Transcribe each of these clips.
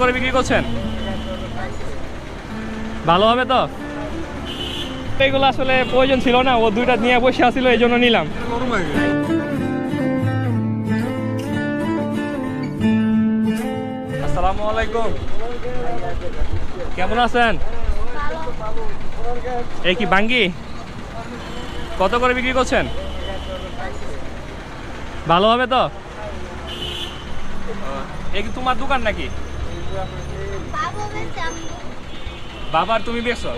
করে বিক্রি করছেন? ভালো হবে তো? এগুলো আসলে প্রয়োজন ছিল না, ও দুইটা নিয়ে বসে আসছিল এই জন্য নিলাম। আসসালামু আলাইকুম। কেমন আছেন? এই কি বাঙ্গি? কত করে বিক্রি করছেন? ভালো হবে তো? এই কি তোমার দোকান নাকি? বাবার তুমি বেচো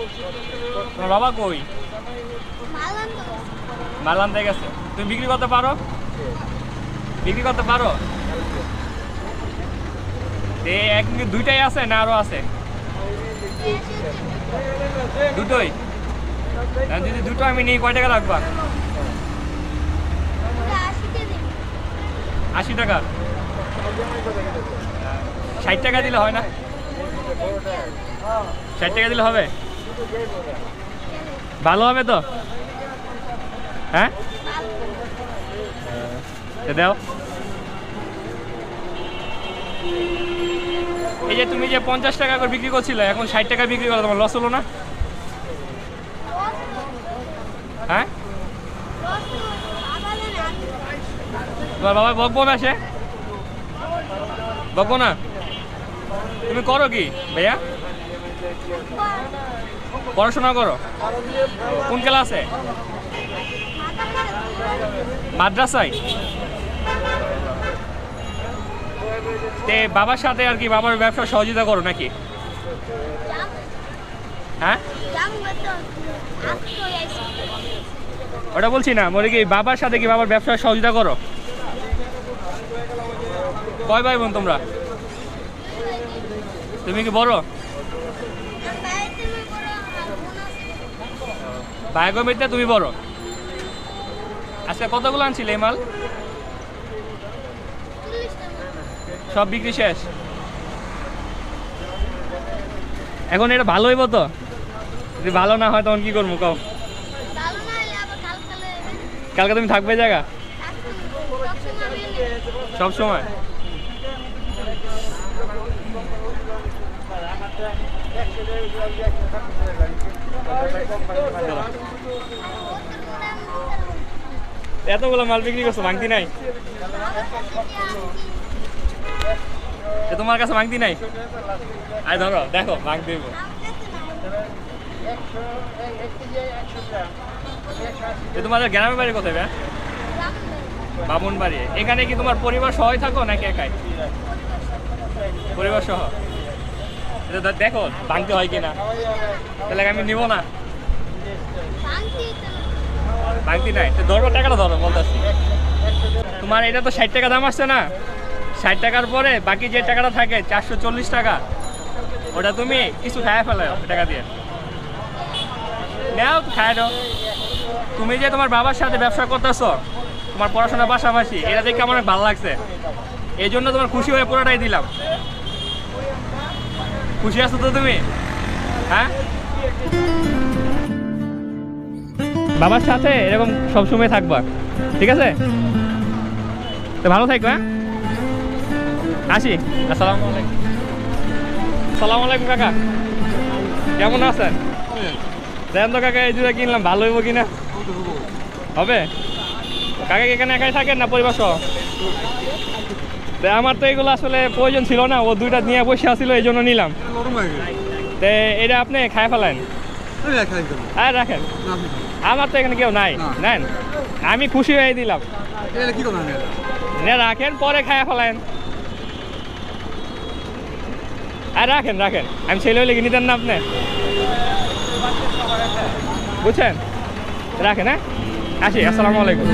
তোমার বাবা কই? মাল আনতে গেছে। তুমি বিক্রি করতে পারো? বিক্রি করতে পারো? এক দুইটাই আছে না আরও আছে? দুটোই? যদি দুটো আমি নিই, কয় টাকা রাখবা? আশি টাকা। ষাট টাকা দিলে হয় না? ষাট টাকা দিলে হবে? ভালো হবে তো? হ্যাঁ? দাও। এই যে তুমি যে পঞ্চাশ টাকা করে বিক্রি করছিলে, এখন ষাট টাকা বিক্রি করো তোমার লস হলো না? হ্যাঁ? তোমার বাবা বকবো না সে? বকবো না? তুমি করো কি, ভাইয়া? পড়াশোনা করো। কোন ক্লাসে? মাদ্রাসায়? তে বাবার সাথে আর কি বাবার ব্যবসা সহযোগিতা করো নাকি? হ্যাঁ? ওটা বলছি না, বলি কি, বাবার সাথে কি বাবার ব্যবসা সহযোগিতা করো? কয় ভাই বোন তোমরা? তুমি কি বড়? ভাই গমিতে তুমি বড়। আচ্ছা কতগুলো আনছিলে এই মাল? সব বিক্রি শেষ। এখন এটা ভালো হইব তো? যদি ভালো না হয় তখন কি করব কও? কালকে তুমি থাকবে জায়গা? সব সময়? এতগুলো মাল বিক্রি করছ, ভাঙতি নাই? তোমার কাছে ভাঙতি নাই? আয় ধরো, দেখো ভাঙ দিব তোমাদের গ্রামের বাড়ি কোথায় বামুন বাড়ি এখানে কি তোমার পরিবার সবাই থাকো নাকি একাই? পরিবার সহ এটা দেখো, ভাঙতে হয় কিনা। তাহলে আমি নিব না। ভাঙতি নাই। তো ধরো টাকাটা ধরো, বলতেছি। তোমার এটা তো ষাট টাকা দাম আসছে না। ষাট টাকার পরে বাকি যে টাকাটা থাকে, চারশো চল্লিশ টাকা, ওটা তুমি কিছু খায় ফেলো টাকা দিয়ে। নাও খায় দাও। তুমি যে তোমার বাবার সাথে ব্যবসা করতেছো, তোমার পড়াশোনার পাশাপাশি, এটা দেখে আমার ভালো লাগছে। এই জন্য তোমার খুশি হয়ে পুরোটাই দিলাম। খুশি আছো তো তুমি? হ্যাঁ? বাবার সাথে এরকম সবসময় থাকবা, ঠিক আছে? তো ভালো থাকবা হ্যাঁ? আসি। আসসালামু আলাইকুম। আসসালামু আলাইকুম কাকা। কেমন আছেন? দেন তো কাকা, এই জুড়ে কিনলাম, ভালো হইব কিনা? হবে? কাকা এখানে একাই থাকেন না পরিবার সহ তো আমার তো এগুলো আসলে প্রয়োজন ছিল না ও দুইটা নিয়ে বসে আসছিল এই জন্য নিলাম। তো এটা আপনি খায় ফেলেন? আর রাখেন আমার তো এখানে কেউ নাই। নেন। আমি খুশি হয়ে দিলাম। রাখেন পরে খায়া ফেলেন। আর রাখেন রাখেন। আমি ছেলে হলে নিতেন না আপনি? বুঝছেন? রাখেন হ্যাঁ? আসি আসসালামু আলাইকুম।